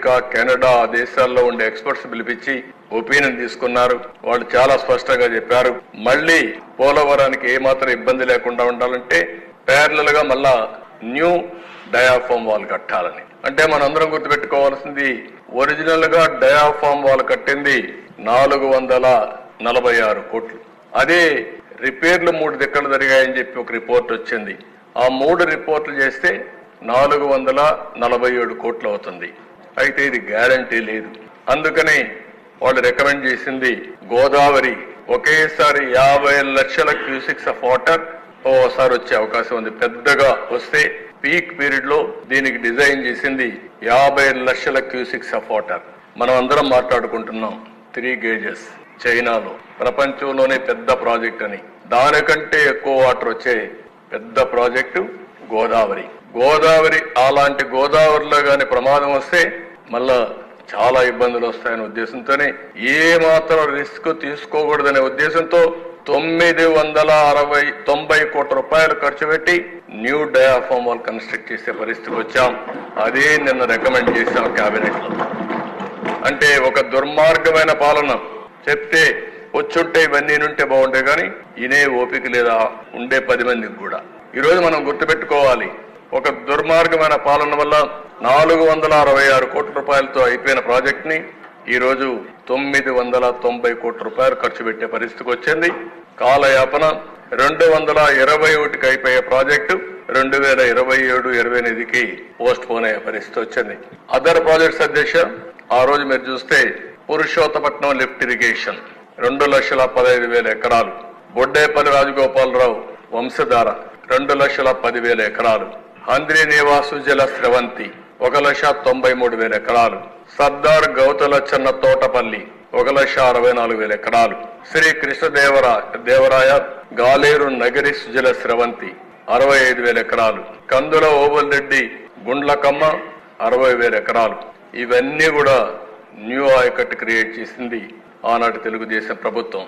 America Canada ఆ దేశాల్లో ఉండే ఎక్స్పర్ట్స్ పిలిపించి ఒపీనియన్ తీసుకున్నారు. వాళ్ళు చాలా స్పష్టంగా చెప్పారు. మళ్ళీ పోలవరానికి ఏమాత్రం ఇబ్బంది లేకుండా ఉండాలంటే ప్యారలల్గా మళ్ళా న్యూ డయాఫామ్ వాల్ కట్టాలని. అంటే మనందరం గుర్తుపెట్టుకోవాల్సింది ఒరిజినల్గా డయాఫామ్ వాల్ కట్టింది నాలుగు వందల నలభై ఆరు కోట్లు. అదే రిపేర్లు మూడు దిక్కలు జరిగాయని చెప్పి ఒక రిపోర్ట్ వచ్చింది. ఆ మూడు రిపోర్ట్లు చేస్తే నాలుగు వందల నలభై ఏడు కోట్లు అవుతుంది. అయితే ఇది గ్యారంటీ లేదు. అందుకని వాళ్ళు రికమెండ్ చేసింది గోదావరి. ఒకేసారి యాభై లక్షల క్యూసిక్స్ ఆఫ్ వాటర్ ఓసారి వచ్చే అవకాశం ఉంది. పెద్దగా వస్తే పీక్ పీరియడ్లో దీనికి డిజైన్ చేసింది యాభై లక్షల క్యూసిక్స్ ఆఫ్ వాటర్ మనం అందరం మాట్లాడుకుంటున్నాం త్రీ గేజెస్ చైనాలో. ప్రపంచంలోనే పెద్ద ప్రాజెక్ట్ అని. దానికంటే ఎక్కువ వాటర్ వచ్చే పెద్ద ప్రాజెక్టు గోదావరి. గోదావరి అలాంటి గోదావరిలో గాని ప్రమాదం వస్తే మళ్ళా చాలా ఇబ్బందులు వస్తాయనే ఉద్దేశంతోనే ఏ మాత్రం రిస్క్ తీసుకోకూడదనే ఉద్దేశంతో తొమ్మిది వందల అరవై తొంభై కోట్ల రూపాయలు ఖర్చు పెట్టి న్యూ డయాఫామ్ వాల్ కన్స్ట్రక్ట్ చేసే పరిస్థితికి వచ్చాం. అదే నిన్న రికమెండ్ చేశాం క్యాబినెట్. లో అంటే ఒక దుర్మార్గమైన పాలన. చెప్తే వచ్చుంటే ఇవన్నీ ఉంటే బాగుంటాయి కానీ ఇనే ఓపిక లేదా ఉండే పది మందికి కూడా. ఈరోజు మనం గుర్తుపెట్టుకోవాలి. ఒక దుర్మార్గమైన పాలన వల్ల నాలుగు వందల అరవై ఆరు కోట్ల రూపాయలతో అయిపోయిన ప్రాజెక్ట్ని తొమ్మిది వందల తొంభై కోట్ల రూపాయలు ఖర్చు పెట్టే పరిస్థితికి వచ్చింది. కాలయాపన రెండు వందల ఇరవై ఒకటికి అయిపోయే ప్రాజెక్టు రెండు వేల ఇరవై ఏడు ఇరవై ఎనిమిదికి పోస్ట్ పోన్ అయ్యే పరిస్థితి వచ్చింది. అదర్ ప్రాజెక్ట్స్ అధ్యక్ష ఆ రోజు మీరు చూస్తే పురుషోత్తపట్నం లిఫ్ట్ ఇరిగేషన్ రెండు లక్షల పదహైదు వేల ఎకరాలు. బొడ్డేపల్లి రాజగోపాలరావు వంశధార రెండు లక్షల పదివేల ఎకరాలు. హంద్రి నివాసు జల స్రవంతి ఒక లక్ష తొంభై మూడు వేల ఎకరాలు. సర్దార్ గౌతలచ్చన్న తోటపల్లి ఒక లక్ష అరవై నాలుగు వేల ఎకరాలు. శ్రీ కృష్ణదేవరా దేవరాయ గాలేరు నగరి సుజల స్రవంతి అరవై ఐదు వేల ఎకరాలు. కందుల ఓబల్రెడ్డి గుండ్లకమ్మ అరవై వేల ఎకరాలు. ఇవన్నీ కూడా న్యూ ఆయకట్టు క్రియేట్ చేసింది ఆనాటి తెలుగుదేశం ప్రభుత్వం.